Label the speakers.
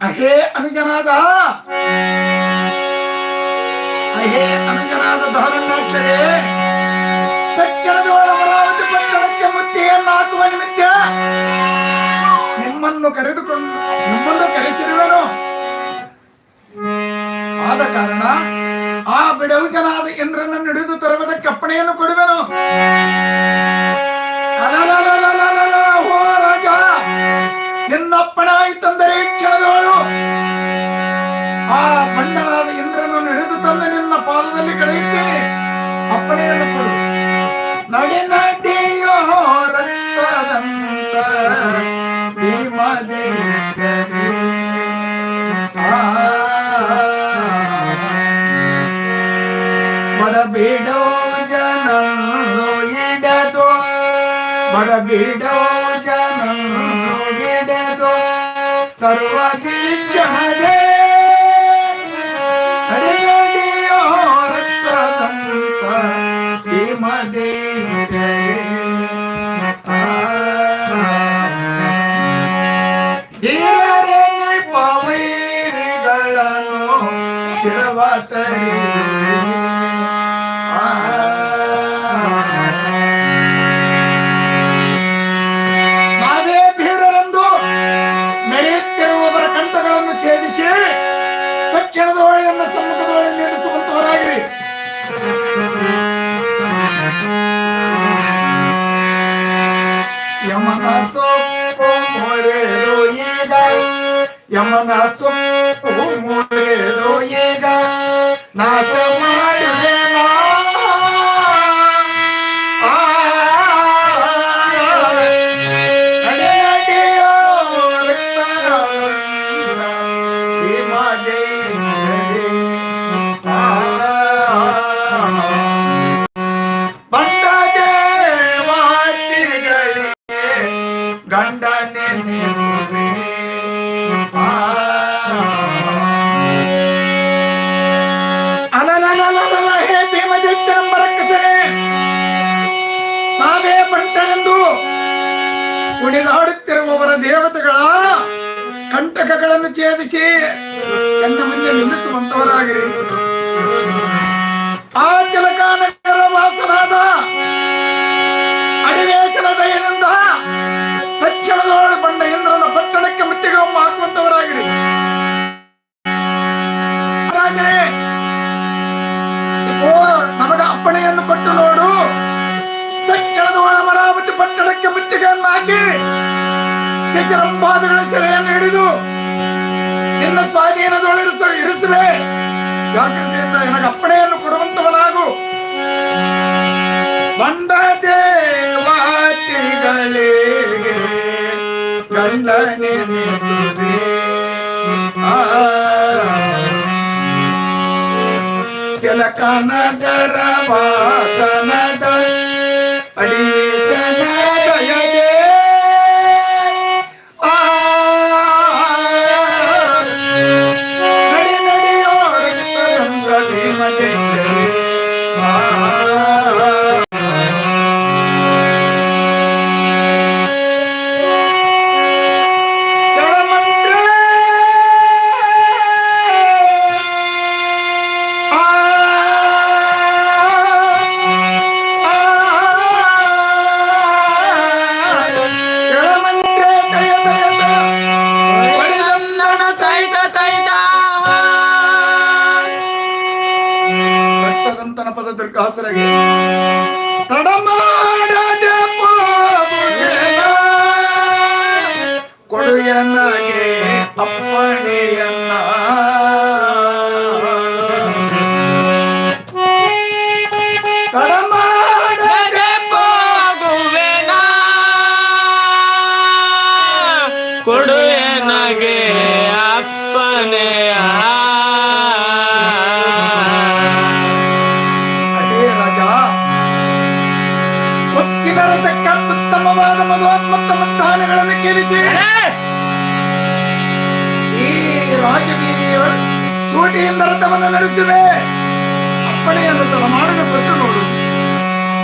Speaker 1: ಅಹೇ ಅನುಜನಾದ ಅಹೇ ಅನುಜನಾದ ದಾರುಣ್ಯಾಕ್ಷರೇ ತಕ್ಷಣದೊಳ ಅಮರಾವತಿ ಪಟ್ಟಣಕ್ಕೆ ಮುತ್ತಿಗೆಯನ್ನು ಹಾಕುವ ನಿಮಿತ್ತ ನಿಮ್ಮನ್ನು ಕರೆದುಕೊಂಡು ನಿಮ್ಮನ್ನು ಕರೆಸಿರುವೆನು. ಆದ ಕಾರಣ ಆ ಬಿಡೌಜನಾದ ಇಂದ್ರನನ್ನು ಹಿಡಿದು ತರುವುದಕ್ಕೆ ಅಪ್ಪಣೆಯನ್ನು ಕೊಡುವೆನು. ಓ ರಾಜ ನಿನ್ನಪ್ಪಣ ಆಯಿತಂದರೆ ಕ್ಷಣದವಳು. ಆ ಬಂಡನಾದ ಇಂದ್ರನನ್ನು ಹಿಡಿದು ತಂದು ನಿನ್ನ ಪಾದದಲ್ಲಿ ಕಳೆಯುತ್ತೇನೆ. ಅಪ್ಪಣೆಯನ್ನು ಕೊಡು. ನಡೆ. ಬಡಬೇಡೋ ಜನ ಇಡದು ಬಡಬೇಡೋ ಜನ ಇಡದು ತರುವ ದೀಕ್ಷಣದೆ ನಡೆಯೋ ರಕ್ತದಂತ ಭೀಮದೇವರೇ. ಆ ಧೀರರೇ ಪವೈರಿಗಳನ್ನು ಶಿರವತರಿ ಯಮನ ಸೊಪ್ಪು ಮೊರೆದು ಈಗ ಯಮನ ಸೊಪ್ಪು ಮೊರೆದು ಈಗ ಕುಣಿದಾಡುತ್ತಿರುವವರ ದೇವತೆಗಳ ಕಂಟಕಗಳನ್ನು ಛೇದಿಸಿ ಎನ್ನ ಮುಂದೆ ನಿಲ್ಲಿಸುವಂತವರಾಗಿರಿ. ಆ ತಿಲಕಾನಗರ ವಾಸನಾದ ನಿನ್ನ ಸ್ವಾಧೀನದೊಳಿರಿಸ ಇರಿಸುವೆ. ಜಾಗೃತಿಯಿಂದ ನನಗೆ ಅಪ್ಪಣೆಯನ್ನು ಕೊಡುವಂತವನಾಗು. ಬಂದ ದೇವಾತಿಗಳಿಗೆ ಗಂಡನೆನಿಸುವೆ ತಿಲಕ ತಿಲಕನಗರ ವಾಸನದ ಅಡಿವೇಶನ ತಡಮಾಡದೆ ಪಾಪುವೆನ ಕೊಡುಯನಗೆ ಅಪ್ಪಣೆಯನ್ನ. ತಡಮಾಡದೆ
Speaker 2: ಹೋಗುವೆನ ಕೊಡು ನನಗೆ ಅಪ್ಪನೆಯ
Speaker 1: ಮುತ್ತಿನ ರಥಕ್ಕೆ ಅತ್ಯುತ್ತಮವಾದ ಮಧುವನ್ಮತ್ತ ಮತ್ತಾನೆಗಳನ್ನು ಕೇಳಿಸಿ ಈ ರಾಜಬೀದಿಯ ಸೂಟಿಯಿಂದ ರಥವನ್ನು ನಡೆಸುವೆ ಅಪ್ಪಣೆಯನ್ನು ತಡ ಮಾಡಲು ಕೊಟ್ಟು ನೋಡು